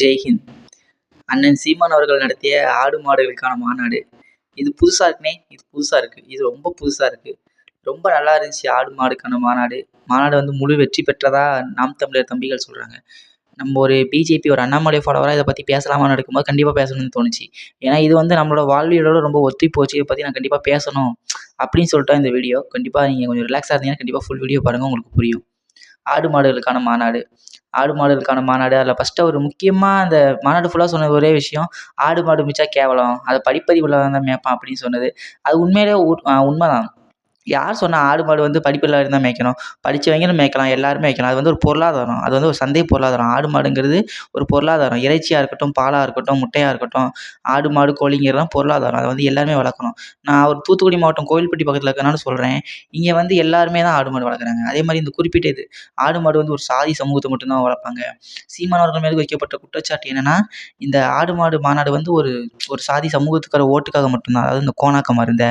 ஜெய்ஹிந்த். அண்ணன் சீமான் அவர்கள் நடத்திய ஆடு மாடுகளுக்கான மாநாடு. இது புதுசாக இருக்குனே இது புதுசாக இருக்குது இது ரொம்ப புதுசாக இருக்குது ரொம்ப நல்லா இருந்துச்சு ஆடு மாடுக்கான மாநாடு. மாநாடு வந்து முழு வெற்றி பெற்றதாக நாம் தமிழர் தம்பிகள் சொல்கிறாங்க நம்ம ஒரு பிஜேபி ஒரு அண்ணாமலை ஃபாலோவராக இதை பற்றி பேசலாமான்னு எடுக்கும்போது கண்டிப்பாக பேசணும்னு தோணுச்சு. ஏன்னா இது வந்து நம்மளோட வாழ்வியலோட ரொம்ப ஒத்தி போச்சு. இதை பற்றி நான் கண்டிப்பாக பேசணும் அப்படின்னு சொல்லிட்டா இந்த வீடியோ. கண்டிப்பாக நீங்கள் கொஞ்சம் ரிலாக்ஸாக இருந்தீங்கன்னா கண்டிப்பாக ஃபுல் வீடியோ பாருங்கள் உங்களுக்கு புரியும். ஆடு மாடுகளுக்கான மாநாடு. ஆடு மாடுகளுக்கான மாநாடு. அதில் ஃபஸ்ட்டு அவர் முக்கியமாக அந்த மாநாடு ஃபுல்லாக சொன்ன ஒரே விஷயம் ஆடு மாடு மிச்சா கேவலம் அதை படிப்பறிவு தான் மேய்ப்பான் அப்படின்னு சொன்னது. அது உண்மையிலே உண்மை தான் யார் சொன்னால் ஆடு மாடு வந்து படிப்பில்லாத இருந்தால் மேய்க்கணும். படித்தவங்களும் மேய்க்கலாம் எல்லாருமே மேய்க்கலாம். அது வந்து ஒரு பொருளாதாரம். அது வந்து ஒரு சந்தை பொருளாதாரம். ஆடு மாடுங்கிறது ஒரு பொருளாதாரம். இறைச்சியாக இருக்கட்டும் பாலாக இருக்கட்டும் முட்டையாக இருக்கட்டும் ஆடு மாடு கோழிங்கிறதுலாம் பொருளாதாரம். அதை வந்து எல்லாருமே வளர்க்கணும். நான் ஒரு தூத்துக்குடி மாவட்டம் கோவில்பட்டி பக்கத்தில் இருக்கனால சொல்கிறேன் இங்கே வந்து எல்லாருமே தான் ஆடு மாடு வளர்க்குறாங்க. அதே மாதிரி இந்த குறிப்பிட்ட இது ஆடு மாடு வந்து ஒரு சாதி சமூகத்தை மட்டும்தான் வளர்ப்பாங்க. சீமானவர்கள் மீது வைக்கப்பட்ட குற்றச்சாட்டு என்னென்னா இந்த ஆடு மாடு மாநாடு வந்து ஒரு ஒரு சாதி சமூகத்துக்கார ஓட்டுக்காக மட்டும்தான். அதாவது இந்த கோணாக்கம் இருந்த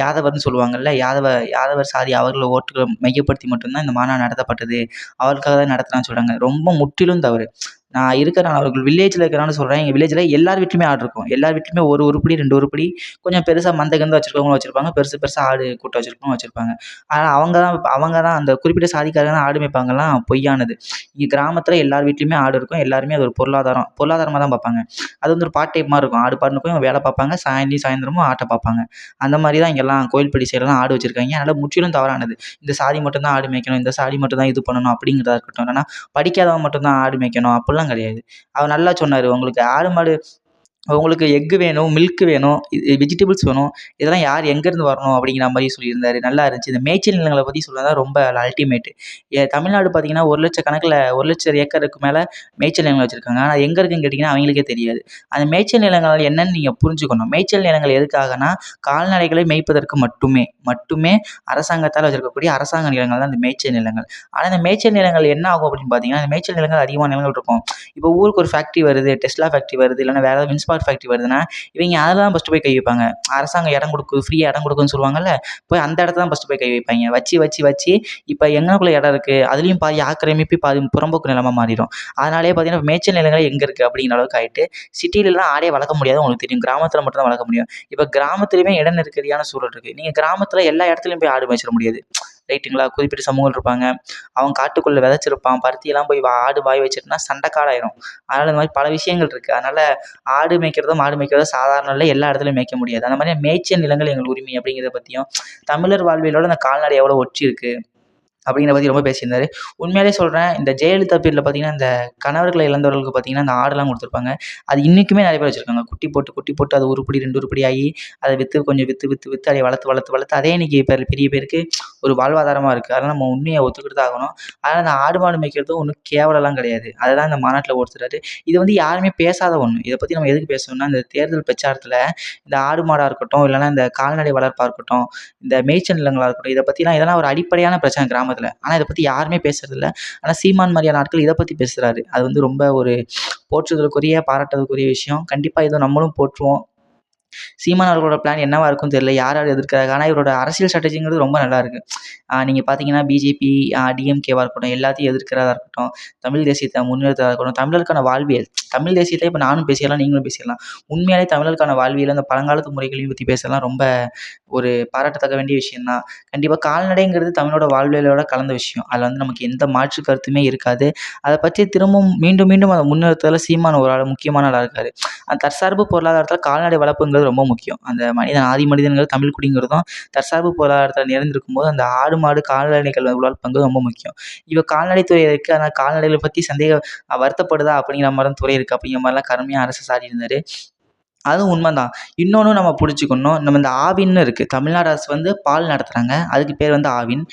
யாதவர்னு சொல்லுவாங்கல்ல யாதவர் யாதவர் சாதி அவர்களை ஓட்டுகளை மையப்படுத்தி மட்டும்தான் இந்த மாநாடு நடத்தப்பட்டது. அவருக்காக தான் நடத்துனான்னு சொல்கிறாங்க ரொம்ப முற்றிலும் தவறு. நான் இருக்கிற அவர்கள் வில்லேஜில் இருக்கிறனால சொல்கிறேன் எங்கள் வில்லேஜில் எல்லார் வீட்டிலையுமே ஆடு இருக்கும். எல்லார் வீட்லையுமே ஒரு உருப்படி ரெண்டு உருப்படி கொஞ்சம் பெருசாக மந்தை கந்து வச்சுருக்கவங்களும் வச்சுருப்பாங்க. பெருசு பெருசாக ஆடு கூட்டம் வச்சுருக்கவங்களும் வச்சுருப்பாங்க. ஆனால் அவங்க தான் அவங்க தான் அந்த குறிப்பிட்ட சாதிக்காரங்க தான் ஆடு மேய்ப்பாங்கலாம் பொய்யானது. இங்கே கிராமத்தில் எல்லார் வீட்லையுமே ஆடு இருக்கும். எல்லாருமே அது ஒரு பொருளாதாரம். பொருளாதாரமாக தான் பார்ப்பாங்க. அது வந்து ஒரு பார்ட் டைப் மாதிரி இருக்கும். ஆடு பாடுனு போய் வேலை பார்ப்பாங்க. சாயந்தரம் சாயந்தரமும் ஆட்டை பார்ப்பாங்க. அந்த மாதிரி தான் இங்கெல்லாம் கோயில்படி சைடெல்லாம் ஆடு வச்சுருக்காங்க. அதனால் முற்றிலும் தவறானது. இந்த சாதி மட்டும்தான் ஆடு மேய்க்கணும். இந்த சாதி மட்டும் தான் இது பண்ணணும் அப்படிங்கிறதா இருக்கட்டும். இல்லைனா படிக்காதவன் மட்டும் தான் ஆடு மேய்க்கணும். அப்படிலாம் அப்படிலாம் கிடையாது. அவர் நல்லா சொன்னார் உங்களுக்கு ஆடு மாடு உங்களுக்கு எக்கு வேணும் மில்க்கு வேணும் இது வெஜிடபிள்ஸ் வேணும் இதெல்லாம் யார் எங்கேருந்து வரணும் அப்படிங்கிற மாதிரி சொல்லியிருந்தாரு. நல்லா இருந்துச்சு. இந்த மேய்ச்சல் நிலங்களை பற்றி சொல்ல ரொம்ப அல்டிமேட்டு ஏ தமிழ்நாடு பார்த்தீங்கன்னா ஒரு லட்ச கணக்கில் ஒரு லட்சம் ஏக்கருக்கு மேலே மேய்ச்சல் நிலங்கள் வச்சுருக்காங்க. ஆனால் எங்கே இருக்குன்னு கேட்டிங்கன்னா அவங்களுக்கே தெரியாது. அந்த மேய்ச்சல் நிலங்கள் என்னன்னு நீங்கள் புரிஞ்சுக்கணும். மேய்ச்சல் நிலங்கள் எதுக்காகனா கால்நடைகளை மேய்ப்பதற்கு மட்டுமே மட்டுமே அரசாங்கத்தால் வச்சிருக்கக்கூடிய அரசாங்க நிலங்கள் தான் இந்த மேய்ச்சல் நிலங்கள். ஆனால் இந்த மேய்ச்சல் நிலங்கள் என்ன ஆகும் அப்படின்னு பார்த்தீங்கன்னா இந்த மேய்ச்சல் நிலங்கள் அதிகமான நிலங்கள் இருக்கும். இப்போ ஊருக்கு ஒரு ஃபேக்ட்ரி வருது டெஸ்லா ஃபேக்ட்ரி வருது இல்லைன்னா வேறு ஏதாவது மின்ஸ்பார் ஃபேக்ட்ரி வருதுன்னா இவங்க அதில் தான் ஃபஸ்ட்டு போய் கை வைப்பாங்க? அரசாங்கம் இடம் கொடுக்கு ஃப்ரீயாக இடம் கொடுக்குன்னு சொல்லுவாங்கல்ல போய் அந்த இடத்த தான் ஃபஸ்ட்டு போய் கை வைப்பாங்க. வச்சு வச்சு வச்சு இப்போ எங்கனக்குள்ளே இடம் இருக்குது அதுலேயும் பாதி ஆக்கிரமிப்பு பாதி புறம்போக்கு நிலமாக மாறிடும். அதனாலே பார்த்தீங்கன்னா மேய்ச்சல் நிலங்கள் எங்கே இருக்குது அப்படிங்கிற அளவுக்கு ஆகிட்டு சிட்டிலலாம் ஆடே வளர்க்க முடியாது உங்களுக்கு தெரியும். கிராமத்தில் மட்டும் தான் வளர்க்க முடியும். இப்போ கிராமத்துலேயுமே இட நெருக்கடியான சூழல் இருக்குது நீங்கள் கிராமத்தில் எல்லா இடத்துலையும் போய் ஆடு மேய்ச்சிட முடியாது. ரைட்டுங்களா குறிப்பிட்ட சமூகம் இருப்பாங்க. அவன் காட்டுக்குள்ளே விதைச்சிருப்பான். பருத்தியெல்லாம் போய் ஆடு வாய் வச்சிட்டுனா சண்டைக்காடாயிரும். அதனால் இந்த மாதிரி பல விஷயங்கள் இருக்குது அதனால் ஆடு மேய்க்கிறதும் மாடு மேய்க்கிறதும் சாதாரண இல்லை எல்லா இடத்துலையும் மேய்க்க முடியாது. அந்த மாதிரி மேய்ச்சல் நிலங்கள் எங்கள் உரிமை அப்படிங்கிறத பற்றியும் தமிழர் வாழ்வியலோட அந்த கால்நடை எவ்வளோ ஒற்றி இருக்குது அப்படிங்கிறத பற்றி ரொம்ப பேசியிருந்தாரு. உண்மையாலே சொல்கிறேன் இந்த ஜெயலலிதா பீரியடில் பார்த்தீங்கன்னா இந்த கணவர்களை இழந்தவர்களுக்கு பார்த்தீங்கன்னா இந்த ஆடெல்லாம் கொடுத்துருப்பாங்க. அது இன்றைக்குமே நிறைய பேர் வச்சுருக்காங்க. குட்டி போட்டு குட்டி போட்டு அது உருப்படி ரெண்டு உருப்படி ஆகி அதை விற்று கொஞ்சம் விற்று விற்று விற்று அதை வளர்த்து வளர்த்து வளர்த்து அதே இன்றைக்கி பேர் பெரிய பேருக்கு ஒரு வாழ்வாதாரமாக இருக்குது அதனால் நம்ம உண்மையை ஒத்துக்கிட்டு தான் ஆகணும். அதனால் இந்த ஆடு மாடு மேய்க்கிறதும் ஒன்றும் கேவலம்லாம் கிடையாது. அதை தான் இந்த மாநாட்டில் ஒருத்தராரு இது வந்து யாருமே பேசாத ஒன்று இதை பற்றி நம்ம எதுக்கு பேசணும்னா இந்த தேர்தல் பிரச்சாரத்தில் இந்த ஆடு மாடாக இருக்கட்டும் இல்லைனா இந்த கால்நடை வளர்ப்பாக இருக்கட்டும் இந்த மேய்ச்சல் நிலங்களாக இருக்கட்டும் இதை பற்றிலாம் இதெல்லாம் ஒரு அடிப்படையான பிரச்சனை கிராம கிராமத்தில். ஆனால் இதை பற்றி யாருமே பேசுறதில்ல. ஆனால் சீமான் மாதிரியான ஆட்கள் இதை பற்றி பேசுகிறாரு அது வந்து ரொம்ப ஒரு போற்றுதலுக்குரிய பாராட்டுதலுக்குரிய விஷயம். கண்டிப்பாக இதை நம்மளும் போற்றுவோம். சீமான் அவர்களோட பிளான் என்னவா இருக்கும்னு தெரியல. யார் யார் எதிர்க்கிறாங்க? ஆனால் இவரோட அரசியல் ஸ்ட்ராட்டஜிங்கிறது ரொம்ப நல்லா இருக்குது நீங்கள் பார்த்தீங்கன்னா பிஜேபி டிஎம்கேவாக இருக்கட்டும் எல்லாத்தையும் எதிர்க்கிறதா இருக்கட்டும் தமிழ் தேசியத்தை முன்னிறுத்ததாக இருக்கட்டும் தமிழருக்கான வாழ்வியல். தமிழ் தேசியத்தை இப்போ நானும் பேசிடலாம் நீங்களும் பேசிடலாம். உண்மையாலே தமிழருக்கான வாழ்வியல் அந்த பழங்காலத்து முறைகளையும் பற்றி பேசலாம் ரொம்ப ஒரு பாராட்டத்தக்க வேண்டிய விஷயம் தான் கண்டிப்பாக கால்நடைங்கிறது தமிழோட வாழ்வியலோட கலந்த விஷயம். அதில் வந்து நமக்கு எந்த மாற்று கருத்துமே இருக்காது. அதை பற்றி திரும்பவும் மீண்டும் மீண்டும் அதை முன்னிறுத்ததில் சீமான ஒரு ஆள் முக்கியமான ஆளாக இருக்கார். அந்த தற்சார்பு பொருளாதாரத்தில் கால்நடை வளர்ப்புங்கிறது ரொம்ப முக்கியம். அந்த மனிதன் ஆதி மனிதன்கள் தமிழ் குடிங்கிறதும் தற்சார்பு பொருளாதாரத்தில் நிறைந்திருக்கும் போது அந்த ஆடு மாடு கால்நடைகள் பங்கு ரொம்ப முக்கியம். இப்போ கால்நடைத்துறை இருக்குது ஆனால் கால்நடைகளை பற்றி சந்தேகம் வருத்தப்படுதா அப்படிங்கிற மாதிரி தான் துறை இருக்குது அப்படிங்கிற மாதிரிலாம் கடுமையாக அரசு சாடி இருந்தார் அதுவும் உண்மை தான் இன்னொன்று நம்ம பிடிச்சிக்கணும். நம்ம இந்த ஆவின்னு இருக்குது தமிழ்நாடு அரசு வந்து பால் நடத்துகிறாங்க அதுக்கு பேர் வந்து ஆவின்.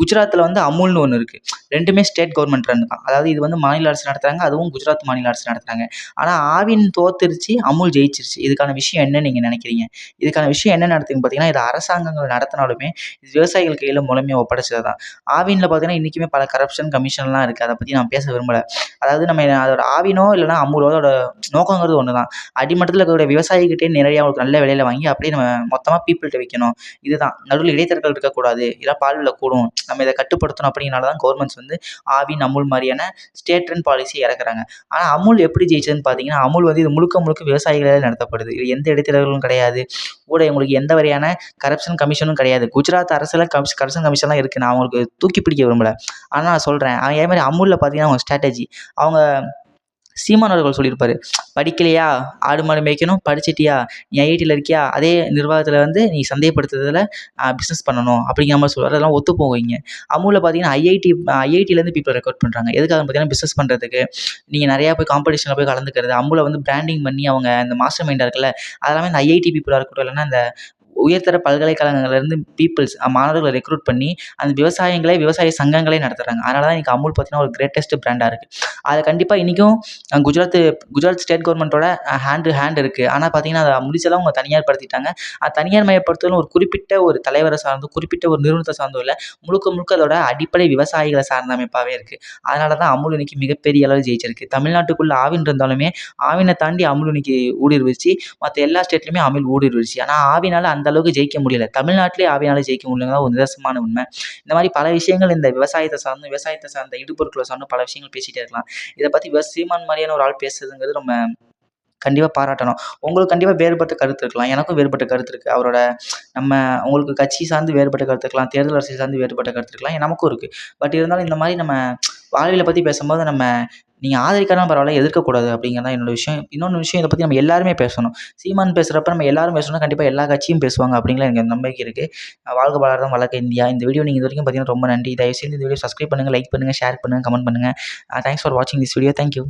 குஜராத்தில் வந்து அமுல்னு ஒன்று இருக்குது ரெண்டுமே ஸ்டேட் கவர்மெண்ட் ரன் தான். அதாவது இது வந்து மாநில அரசு நடத்துகிறாங்க அதுவும் குஜராத் மாநில அரசு நடத்துகிறாங்க ஆனால் ஆவின் தோத்துருச்சு அமுல் ஜெயிச்சிருச்சு. இதுக்கான விஷயம் என்னன்னு நீங்கள் நினைக்கிறீங்க? இதுக்கான விஷயம் என்ன நடத்துதுன்னு பார்த்தீங்கன்னா இது அரசாங்கங்கள் நடத்தினாலுமே இது விவசாயிகள் கையில் முழுமையாக ஒப்படைச்சது தான் ஆவினில் பார்த்தீங்கன்னா இன்றைக்குமே பல கரப்ஷன் கமிஷன்லாம் இருக்குது அதை பற்றி நான் பேச விரும்பலை. அதாவது நம்ம அதோட ஆவினோ இல்லைனா அமுலோ அதோட நோக்கங்கிறது ஒன்று தான் அடிமை மட்டத்தில் இருக்கக்கூடிய விவசாயிகிட்டே நிறையா அவங்களுக்கு நல்ல விலையில வாங்கி அப்படியே நம்ம மொத்தமாக பீப்புள்கிட்ட விற்கணும் இதுதான். நடுவில் இடைத்தரகர்கள் இருக்கக்கூடாது. இதெல்லாம் பால் விலை கூடும். நம்ம இதை கட்டுப்படுத்தணும் அப்படிங்கிறனால தான் கவர்மெண்ட்ஸ் வந்து ஆவின் அமுல் மாதிரியான ஸ்டேட் ரன் பாலிசி இறக்குறாங்க. ஆனால் அமுல் எப்படி ஜெயிச்சதுன்னு பார்த்தீங்கன்னா அமுல் வந்து இது முழுக்க முழுக்க விவசாயிகளால் நடத்தப்படுது. இது எந்த இடைத்தரகர்களும் கிடையாது. கூட இவங்களுக்கு எந்த வகையான கரப்ஷன் கமிஷனும் கிடையாது. குஜராத் அரசில் கமிஷ் கரப்ஷன் கமிஷன்லாம் இருக்குது நான் அவங்களுக்கு தூக்கி பிடிக்க விரும்பலை. ஆனால் நான் சொல்கிறேன் அதே மாதிரி அமுலில் பார்த்தீங்கன்னா அவங்க ஸ்ட்ராட்டஜி அவங்க சீமான் அவர்கள் சொல்லியிருப்பார் படிக்கலையா? ஆடு மாடு மேய்க்கணும் படிச்சிட்டியா? நீ ஐஐடியில் இருக்கியா? அதே நிர்வாகத்தில் வந்து நீ சந்தேகப்படுத்துறதில் பிஸ்னஸ் பண்ணணும் அப்படிங்கிற மாதிரி சொல்லுவார். அதெல்லாம் ஒத்து போவீங்க அமுலில் பார்த்தீங்கன்னா ஐஐடி ஐஐடியிலேருந்து பீப்பிள் ரெக்கார்ட் பண்ணுறாங்க எதுக்காக பார்த்தீங்கன்னா பிஸ்னஸ் பண்ணுறதுக்கு நீங்கள் நிறையா போய் காம்படிஷனில் போய் கலந்துக்கிறது. அமுலை வந்து பிராண்டிங் பண்ணி அவங்க இந்த மாஸ்டர் மைண்டாக இருக்குல்ல அதெல்லாமே இந்த ஐஐடி பீப்புளாக இருக்கட்டும் இல்லைன்னா இந்த உயர்தர பல்கலைக்கழகங்கள்லேருந்து பீப்புள்ஸ் மாணவர்களை ரெக்ரூட் பண்ணி அந்த விவசாயங்களே விவசாய சங்கங்களே நடத்துகிறாங்க அதனால தான் இன்றைக்கி அமுல் பார்த்தீங்கன்னா ஒரு கிரேட்டஸ்ட் ப்ராண்டாக இருக்குது அது கண்டிப்பாக இன்றைக்கும் குஜராத்து குஜராத் ஸ்டேட் கவர்மெண்ட்டோட ஹேண்டு ஹேண்ட் இருக்குது ஆனால் பார்த்தீங்கன்னா அதை முடிச்செல்லாம் அவங்க தனியார் படுத்திட்டாங்க. அது தனியார் மயப்படுத்துதலும் ஒரு குறிப்பிட்ட ஒரு தலைவரை சார்ந்தோ குறிப்பிட்ட ஒரு நிறுவனத்தை சார்ந்தோ இல்லை முழுக்க முழுக்க அதோட அடிப்படை விவசாயிகளை சார்ந்த அமைப்பாகவே இருக்குது அதனால தான் அமுல் இன்னைக்கு மிகப்பெரிய அளவில் ஜெயிச்சிருக்கு. தமிழ்நாட்டுக்குள்ளே ஆவின் இருந்தாலுமே ஆவினை தாண்டி அமுல் இன்னைக்கு ஊடுருவிச்சு மற்ற எல்லா ஸ்டேட்லையுமே அமுல் ஊடுருவிச்சு ஆனால் ஆவினால் அந்த அளவுக்கு ஜெயிக்க முடியல. தமிழ்நாட்டிலே ஆவியால் ஜெயிக்க முடியலங்கிறது ஒரு நிதர்சனமான உண்மை. இந்த மாதிரி பல விஷயங்கள் இந்த விவசாயத்தை சார்ந்து விவசாயத்தை சார்ந்த இடுபொருட்களை சார்ந்து பல விஷயங்கள் பேசிகிட்டே இருக்கலாம். இதை பற்றி சீமான் மாதிரியான ஒரு ஆள் பேசுறதுங்கிறது நம்ம கண்டிப்பாக பாராட்டணும். உங்களுக்கு கண்டிப்பாக வேறுபட்ட கருத்து இருக்கலாம். எனக்கும் வேறுபட்ட கருத்து இருக்குது அவரோட நம்ம உங்களுக்கு கட்சி சார்ந்து வேறுபட்ட கருத்து இருக்கலாம். தேர்தல் அரசியல் சார்ந்து வேறுபட்ட கருத்து இருக்கலாம். நமக்கும் இருக்குது பட் இருந்தாலும் இந்த மாதிரி நம்ம வாழ்வியலை பற்றி பேசும்போது நம்ம நீங்கள் ஆதரிக்காதான் பரவாயில்ல எதிர்க்கக்கூடாது அப்படிங்கிறது தான் என்னோட விஷயம். இன்னொன்று விஷயம் இதை பற்றி நம்ம எல்லாருமே பேசணும். சீமான் பேசுகிறப்ப நம்ம எல்லாரும் பேசணும்னா கண்டிப்பாக எல்லா கட்சியும் பேசுவாங்க அப்படிங்கிற எனக்கு நம்பிக்கை இருக்குது வாழ்க வளர்தான் வளர்க்க இந்தியா. இந்த வீடியோ நீங்கள் இது வரைக்கும் பார்த்தீங்கன்னா ரொம்ப நன்றி. தயவுசெய்து இந்த வீடியோ சப்ஸ்கிரைப் பண்ணுங்கள் லைக் பண்ணுங்கள் ஷேர் பண்ணுங்கள் கமெண்ட் பண்ணுங்கள் தேங்க்ஸ் ஃபார் வாட்சிங் திஸ் வீடியோ தேங்க்யூ